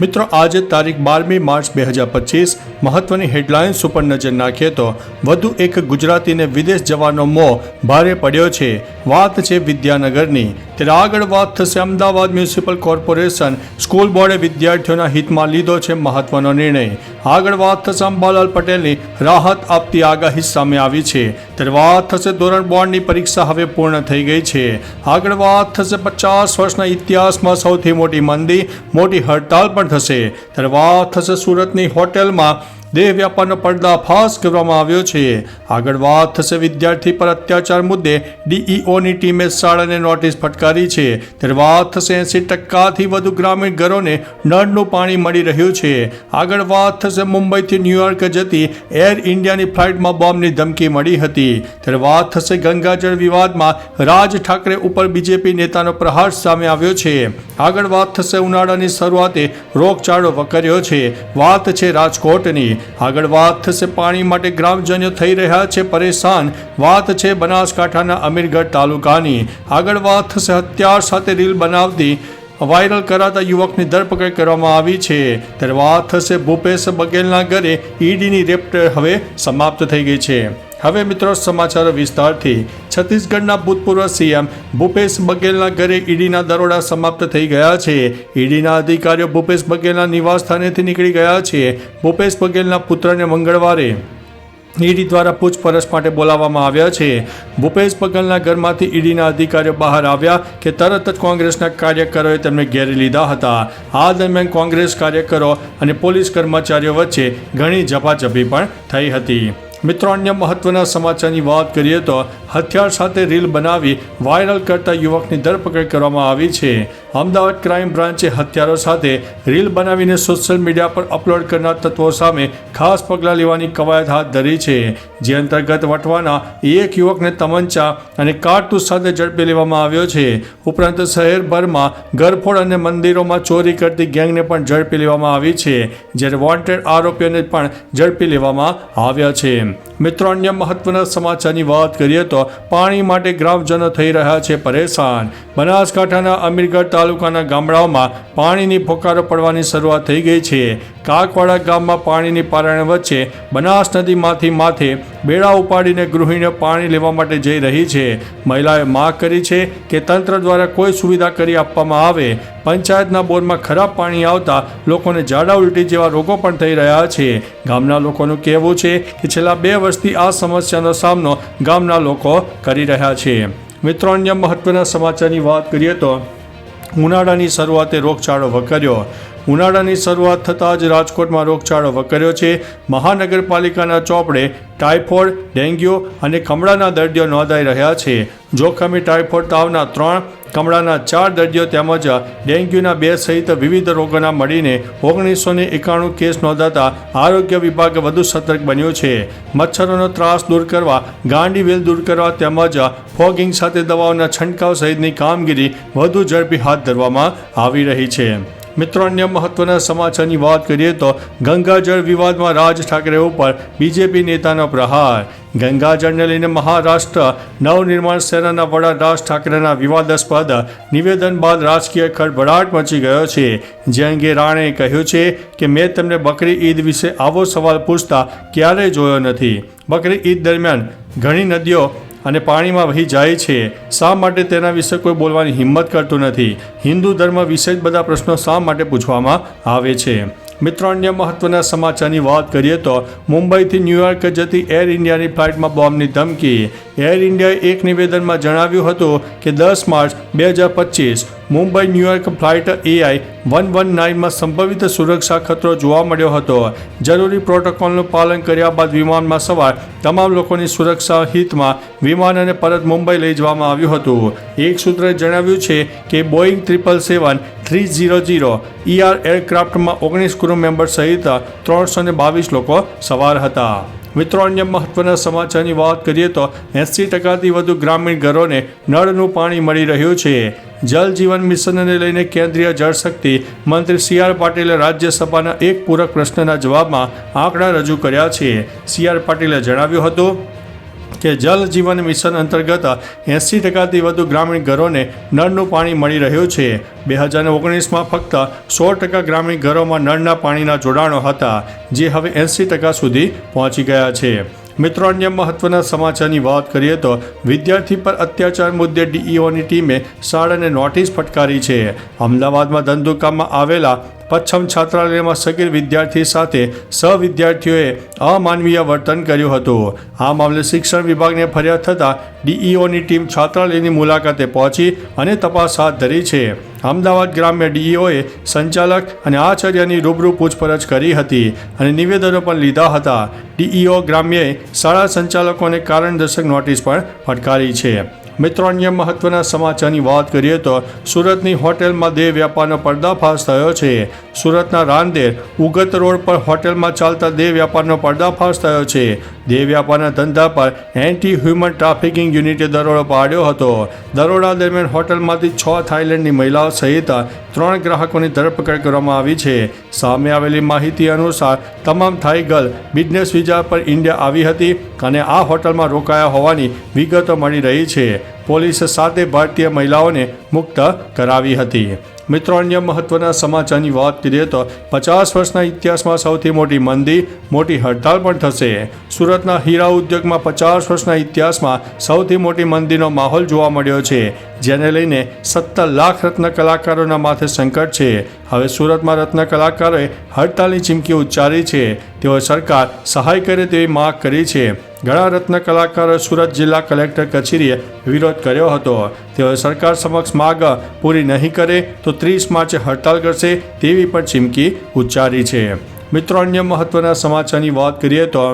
મિત્રો, આજે તારીખ બારમી માર્ચ બે હજાર પચીસ. મહત્વની હેડલાઇન્સ ઉપર નજર નાખીએ તો વધુ એક ગુજરાતીને વિદેશ જવાનો મોહ ભારે પડ્યો છે. વાત છે વિદ્યાનગરની. ત્યારે આગળ વાત થશે અમદાવાદ મ્યુનિસિપલ કોર્પોરેશન સ્કૂલ બોર્ડે વિદ્યાર્થીઓના હિતમાં લીધો છે મહત્વનો નિર્ણય. આગળ વાત થશે અંબાલાલ પટેલની રાહત આપતી આગાહી સામે આવી છે. ત્યારે વાત થશે ધોરણ બોર્ડની પરીક્ષા હવે પૂર્ણ થઈ ગઈ છે. આગળ વાત થશે પચાસ વર્ષના ઇતિહાસમાં સૌથી મોટી મંદી, મોટી હડતાલ પણ થશે. ત્યારે વાત થશે સુરતની હોટેલમાં દેહ વ્યાપારનો પર્દાફાશ કરવામાં આવ્યો છે. આગળ વાત થશે વિદ્યાર્થી પર અત્યાચાર મુદ્દે ડીઈઓની ટીમે શાળાને નોટિસ ફટકારી છે. ત્યારે વાત થશે એંસી ટકાથી વધુ ગ્રામીણ ઘરોને નળનું પાણી મળી રહ્યું છે. આગળ વાત થશે મુંબઈથી ન્યુયોર્ક જતી એર ઇન્ડિયાની ફ્લાઇટમાં બોમ્બની ધમકી મળી હતી. ત્યારે વાત થશે ગંગાજળ વિવાદમાં રાજ ઠાકરે ઉપર બીજેપી નેતાનો પ્રહાર સામે આવ્યો છે. આગળ વાત થશે ઉનાળાની શરૂઆતે રોગચાળો વકર્યો છે. વાત છે રાજકોટની. આગળ વાત થશે પાણી માટે ગ્રામજનો થઈ રહ્યા છે પરેશાન. વાત છે બનાસકાંઠાના અમીરગઢ તાલુકાની. આગળ વાત થશે હત્યાર સાથે રીલ બનાવતી. વાયરલ કરાતા યુવકની ધરપકડ કરવામાં આવી છે. ત્યારે વાત થશે ભૂપેશ બઘેલના ઘરે ઈડીની રેપ્ટર હવે સમાપ્ત થઈ ગઈ છે. હવે મિત્રો સમાચારો વિસ્તારથી. છત્તીસગઢના ભૂતપૂર્વ સીએમ ભૂપેશ બઘેલના ઘરે ઈડીના દરોડા સમાપ્ત થઈ ગયા છે. ઈડીના અધિકારીઓ ભૂપેશ બઘેલના નિવાસ સ્થાનેથી નીકળી ગયા છે. ભૂપેશ બઘેલના પુત્રને મંગળવારે ઈડી દ્વારા પૂછપરછ માટે બોલાવવામાં આવ્યા છે. ભૂપેશ બઘેલના ઘરમાંથી ઈડીના અધિકારીઓ બહાર આવ્યા કે તરત જ કોંગ્રેસના કાર્યકરોએ તેમને ઘેરી લીધા હતા. આ દરમિયાન કોંગ્રેસ કાર્યકરો અને પોલીસ કર્મચારીઓ વચ્ચે ઘણી ઝપાઝપી પણ થઈ હતી. મિત્રો, અન્ય મહત્વના સમાચારની વાત કરીએ તો હથિયાર સાથે રીલ બનાવી વાયરલ કરતા યુવકની ધરપકડ કરવામાં આવી છે. અમદાવાદ ક્રાઇમ બ્રાન્ચે હથિયારો સાથે રીલ બનાવીને સોશિયલ મીડિયા પર અપલોડ કરનાર તત્વો સામે ખાસ પગલાં લેવાની કવાયત હાથ ધરી છે. જે અંતર્ગત વટવાના એક યુવકને તમંચા અને કારતૂસ સાથે ઝડપી લેવામાં આવ્યો છે. ઉપરાંત શહેરભરમાં ગરફોડ અને મંદિરોમાં ચોરી કરતી ગેંગને પણ ઝડપી લેવામાં આવી છે, જ્યારે વોન્ટેડ આરોપીઓને પણ ઝડપી લેવામાં આવ્યા છે. મિત્રો અન્ય મહત્વના સમાચારની વાત કરીએ તો પાણી માટે ગ્રામજનો થઈ રહ્યા છે પરેશાન. બનાસકાંઠાના અમીરગઢ તાલુકાના ગામડાઓમાં પાણીની ફોકારો પડવાની શરૂઆત થઈ ગઈ છે. કાકવાડા ગામમાં પાણીની પારાયણ વચ્ચે બનાસ નદીમાંથી માથે બેડા ઉપાડીને ગૃહિણીઓ પાણી લેવા માટે જઈ રહી છે. મહિલાએ માગ કરી છે કે તંત્ર દ્વારા કોઈ સુવિધા કરી આપવામાં આવે પંચાયતના બોરમાં ખરાબ પાણી આવતા લોકોને ઝાડા ઉલટી જેવા રોગો પણ થઈ રહ્યા છે. ગામના લોકોનું કહેવું છે કે છેલ્લા બે વર્ષથી આ સમસ્યાનો સામનો ગામના લોકો કરી રહ્યા છે. મિત્રો, અન્ય મહત્વના સમાચારની વાત કરીએ તો ઉનાળાની શરૂઆતે રોગચાળો વકર્યો. ઉનાળાની શરૂઆત થતાં જ રાજકોટમાં રોગચાળો વકર્યો છે. મહાનગરપાલિકાના ચોપડે ટાઇફોઇડ, ડેન્ગ્યુ અને કમળાના દર્દીઓ નોંધાઈ રહ્યા છે. જોખમી ટાઇફોઇડ તાવના ત્રણ કમળાના ચાર દર્દીઓ તેમજ ડેન્ગ્યુના બે સહિત વિવિધ રોગોના મળીને ઓગણીસો ને એકાણું કેસ નોંધાતા આરોગ્ય વિભાગ વધુ સતર્ક બન્યું છે. મચ્છરોનો ત્રાસ દૂર કરવા ગાંડીવેલ દૂર કરવા તેમજ ફોગિંગ સાથે દવાઓના છંટકાવ સહિતની કામગીરી વધુ ઝડપી હાથ ધરવામાં આવી રહી છે. મિત્રો, અન્ય મહત્વના સમાચારની વાત કરીએ તો ગંગાજળ વિવાદમાં રાજ ઠાકરે ઉપર બીજેપી નેતાનો પ્રહાર. ગંગાજળને લઈને મહારાષ્ટ્ર નવનિર્માણ સેનાના વડા રાજ ઠાકરેના વિવાદાસ્પદ નિવેદન બાદ રાજકીય ખળભળાટ મચી ગયો છે. જે અંગે રાણે કહ્યું છે કે, મેં તમને બકરી ઈદ વિશે આવો સવાલ પૂછતા ક્યારેય જોયો નથી. બકરી ઈદ દરમિયાન ઘણી નદીઓ અને પાણીમાં વહી જાય છે. શા માટે તેના વિશે કોઈ બોલવાની હિંમત કરતું નથી? હિન્દુ ધર્મ વિશે જ બધા પ્રશ્નો શા માટે પૂછવામાં આવે છે? મિત્રો, અન્ય મહત્વના સમાચારની વાત કરીએ તો મુંબઈથી ન્યૂયોર્ક જતી એર ઇન્ડિયાની ફ્લાઇટમાં બોમ્બની ધમકી. એર ઇન્ડિયાએ એક નિવેદનમાં જણાવ્યું હતું કે દસ માર્ચ બે હજાર પચીસ Mumbai, New York flight AI one one નાઇનમાં સંભવિત સુરક્ષા ખતરો જોવા મળ્યો હતો. જરૂરી પ્રોટોકોલનું પાલન કર્યા બાદ વિમાનમાં સવાર તમામ લોકોની સુરક્ષા હિતમાં વિમાન અને પરત મુંબઈ લઈ જવામાં આવ્યું હતું. એક સૂત્રએ જણાવ્યું છે કે Boeing triple seven three zero zero E એરક્રાફ્ટમાં ઓગણીસ ક્રૂ મેમ્બર સહિત ત્રણસો બાવીસ લોકો સવાર હતા. મિત્રો, અન્ય મહત્વના સમાચારની વાત કરીએ તો એંસી ટકાથી વધુ ગ્રામીણ ઘરોને નળનું પાણી મળી રહ્યું છે. જલ જીવન મિશનને લઈને કેન્દ્રીય જળશક્તિ મંત્રી સી આર પાટીલે રાજ્યસભાના એક પૂરક પ્રશ્નના જવાબમાં આંકડા રજૂ કર્યા છે. સી આર પાટીલે જણાવ્યું હતું કે જલ જીવન મિશન અંતર્ગત એંસી ટકાથી વધુ ગ્રામીણ ઘરોને નળનું પાણી મળી રહ્યું છે. બે હજાર ઓગણીસમાં ફક્ત સો ટકા ગ્રામીણ ઘરોમાં નળના પાણીના જોડાણો હતા, જે હવે એંસી ટકા સુધી પહોંચી ગયા છે. મિત્રો, અન્ય મહત્વના સમાચારની વાત કરીએ તો વિદ્યાર્થી પર અત્યાચાર મુદ્દે ડીઈઓની ટીમે શાળાને નોટિસ ફટકારી છે. અમદાવાદમાં ધંધુકામાં આવેલા પચ્છમ છાત્રાલયમાં સગીર વિદ્યાર્થી સાથે સહવિદ્યાર્થીઓએ અમાનવીય વર્તન કર્યું હતું. આ મામલે શિક્ષણ વિભાગને ફરિયાદ થતાં ડીઈઓની ટીમ છાત્રાલયની મુલાકાતે પહોંચી અને તપાસ હાથ ધરી છે. અમદાવાદ ગ્રામ્ય ડીઈઓએ સંચાલક અને આચાર્યની રૂબરૂ પૂછપરછ કરી હતી અને નિવેદનો પણ લીધા હતા. ડીઈઓ ગ્રામ્યએ શાળા સંચાલકોને કારણદર્શક નોટિસ પણ ફટકારી છે. મિત્રો અન્ય મહત્વના સમાચારની વાત કરીએ તો સુરતની હોટેલમાં દેહ વ્યાપારનો પર્દાફાશ થયો છે. સુરતના રાંદેર ઉગત રોડ પર હોટેલમાં ચાલતા દેહ વ્યાપારનો પર્દાફાશ થયો છે. દેહ વ્યાપારના ધંધા પર એન્ટી હ્યુમન ટ્રાફિકિંગ યુનિટે દરોડો પાડ્યો હતો. દરોડા દરમિયાન હોટલમાંથી છ થાઇલેન્ડની મહિલાઓ સહિત ત્રણ ગ્રાહકોની ધરપકડ કરવામાં આવી છે. સામે આવેલી માહિતી અનુસાર, તમામ થાઈ ગર્લ બિઝનેસ વિઝા પર ઇન્ડિયા આવી હતી અને આ હોટલમાં રોકાયા હોવાની વિગતો મળી રહી છે. પોલીસે સાતે ભારતીય મહિલાઓને મુક્ત કરાવી હતી. મિત્રો, અન્ય મહત્વના સમાચારની વાત કરીએ તો પચાસ વર્ષના ઇતિહાસમાં સૌથી મોટી મંદી, મોટી હડતાલ પણ થશે. સુરતના હીરા ઉદ્યોગમાં પચાસ વર્ષના ઇતિહાસમાં સૌથી મોટી મંદીનો માહોલ જોવા મળ્યો છે, જેને લઈને સત્તર લાખ રત્ન કલાકારોના માથે સંકટ છે. હવે સુરતમાં રત્ન કલાકારોએ હડતાલની ચીમકી ઉચ્ચારી છે. તેઓ સરકાર સહાય કરે તેવી માગ કરી છે. ઘણા રત્ન કલાકારોએ સુરત જિલ્લા કલેક્ટર કચેરીએ વિરોધ કર્યો હતો. તેઓ સરકાર સમક્ષ માગ પૂરી નહીં કરે તો ત્રીસ માર્ચે હડતાલ કરશે તેવી પણ ચીમકી ઉચ્ચારી છે. મિત્રો, અન્ય મહત્વના સમાચારની વાત કરીએ તો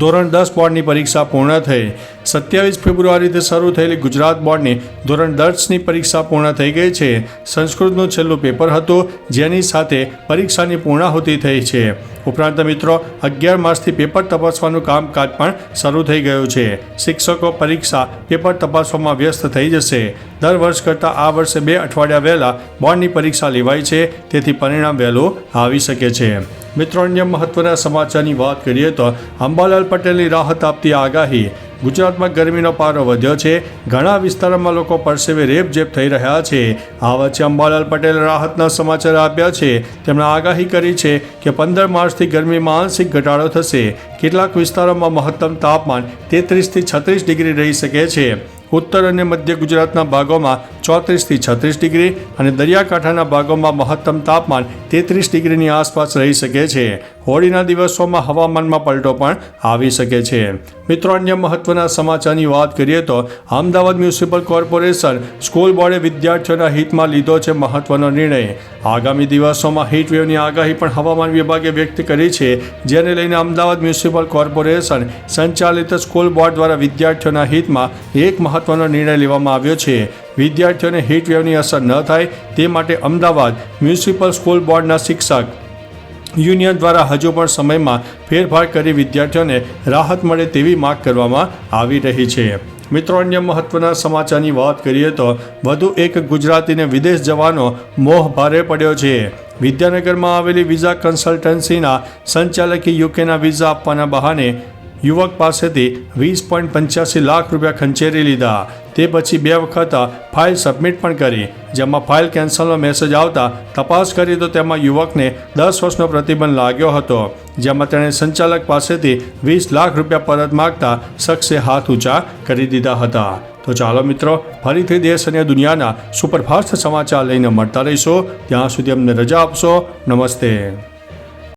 ધોરણ દસ બોર્ડની પરીક્ષા પૂર્ણ થઈ. સત્યાવીસ ફેબ્રુઆરીથી શરૂ થયેલી ગુજરાત બોર્ડની ધોરણ દસની પરીક્ષા પૂર્ણ થઈ ગઈ છે. સંસ્કૃતનું છેલ્લું પેપર હતું, જેની સાથે પરીક્ષાની પૂર્ણાહુતિ થઈ છે. ઉપરાંત મિત્રો, અગિયાર માસથી પેપર તપાસવાનું કામકાજ પણ શરૂ થઈ ગયું છે. શિક્ષકો પરીક્ષા પેપર તપાસવામાં વ્યસ્ત થઈ જશે. દર વર્ષ કરતાં આ વર્ષે બે અઠવાડિયા વહેલા બોર્ડની પરીક્ષા લેવાય છે, તેથી પરિણામ વહેલું આવી શકે છે. મિત્રો, અન્ય મહત્વના સમાચારની વાત કરીએ તો અંબાલાલ પટેલની રાહત આપતી આગાહી. ગુજરાતમાં ગરમીનો પારો વધ્યો છે. ઘણા વિસ્તારોમાં લોકો પરસેવે રેપઝેપ થઈ રહ્યા છે. આ વચ્ચે અંબાલાલ પટેલે રાહતના સમાચાર આપ્યા છે. તેમણે આગાહી કરી છે કે પંદર માર્ચથી ગરમીમાં આંશિક ઘટાડો થશે. કેટલાક વિસ્તારોમાં મહત્તમ તાપમાન તેત્રીસથી છત્રીસ ડિગ્રી રહી શકે છે. ઉત્તર અને મધ્ય ગુજરાતના ભાગોમાં ચોત્રીસથી છત્રીસ ડિગ્રી અને દરિયાકાંઠાના ભાગોમાં મહત્તમ તાપમાન તેત્રીસ ડિગ્રીની આસપાસ રહી શકે છે. હોળીના દિવસોમાં હવામાનમાં પલટો પણ આવી શકે છે. મિત્રો, અન્ય મહત્વના સમાચારની વાત કરીએ તો અમદાવાદ મ્યુનિસિપલ કોર્પોરેશન સ્કૂલ બોર્ડે વિદ્યાર્થીઓના હિતમાં લીધો છે મહત્વનો નિર્ણય. આગામી દિવસોમાં હીટવેવની આગાહી પણ હવામાન વિભાગે વ્યક્ત કરી છે. જેને લઈને અમદાવાદ મ્યુનિસિપલ કોર્પોરેશન સંચાલિત સ્કૂલ બોર્ડ દ્વારા વિદ્યાર્થીઓના હિતમાં એક મહત્વનો નિર્ણય લેવામાં આવ્યો છે. વિદ્યાર્થીઓને હીટવેવની અસર ન થાય તે માટે અમદાવાદ મ્યુનિસિપલ સ્કૂલ બોર્ડના શિક્ષક યુનિયન દ્વારા હજુ પણ સમયમાં ફેરફાર કરી વિદ્યાર્થીઓને રાહત મળે તેવી માગ કરવામાં આવી રહી છે. મિત્રો, અન્ય મહત્વના સમાચારની વાત કરીએ તો વધુ એક ગુજરાતીને વિદેશ જવાનો મોહ ભારે પડ્યો છે. વિદ્યાનગરમાં આવેલી વિઝા કન્સલ્ટન્સીના સંચાલકે યુકેના વિઝા આપવાના બહાને યુવક પાસેથી વીસ પોઈન્ટ પંચ્યાસી લાખ રૂપિયા ખંચેરી લીધા. તે પછી બે વખત ફાઇલ સબમિટ પણ કરી. જેમાં ફાઇલ કેન્સલનો મેસેજ આવતા તપાસ કરી તો તેમાં યુવકને દસ વર્ષનો પ્રતિબંધ લાગ્યો હતો, જેમાં તેણે સંચાલક પાસેથી વીસ લાખ રૂપિયા પરત માગતા શખ્સે હાથ ઊંચા કરી દીધા હતા. તો ચાલો મિત્રો, ફરીથી દેશ અને દુનિયાના સુપરફાસ્ટ સમાચાર લઈને મળતા રહીશો. ત્યાં સુધી અમને રજા આપશો. નમસ્તે.